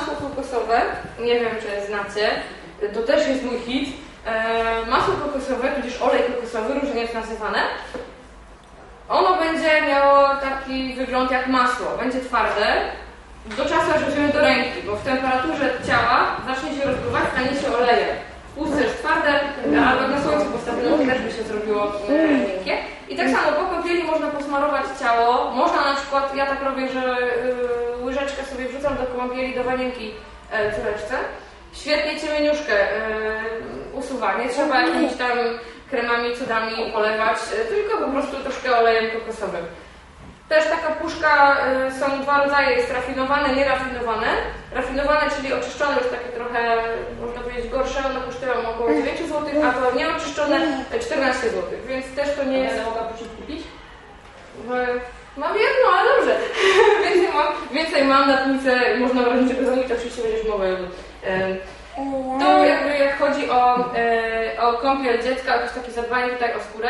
kokosowe, nie wiem czy znacie, to też jest mój hit. E, masło kokosowe, tudzież olej kokosowy, różnie jest nazywane. Ono będzie miało taki wygląd jak masło, będzie twarde. Do czasu aż weźmiemy do ręki, bo w temperaturze ciała zacznie się rozpływać, stanie się olejem. Puste jest twarde, albo na słońcu postawiono też by się zrobiło e, miękkie. I tak samo po kąpieli można posmarować ciało. Można na przykład, ja tak robię, że łyżeczkę sobie wrzucam do kąpieli, do wanienki e, córeczce. Świetnie ciemieniuszkę e, usuwa. Nie trzeba jakimiś tam kremami, cudami polewać, e, tylko po prostu troszkę olejem kokosowym. Też taka puszka, y, są dwa rodzaje, jest rafinowane, nierafinowane. Rafinowane, czyli oczyszczone już takie trochę, można powiedzieć, gorsze, one kosztują około 9 zł, a to nieoczyszczone e, 14 zł, więc też to nie jest... Poszło kupić? E, Mam jedno, ale dobrze. więcej, mam, na półce, można w razie czego zamówić, oczywiście będziesz mogła. To jakby jak chodzi o, e, o kąpiel dziecka, jakieś takie zadbanie tutaj o skórę.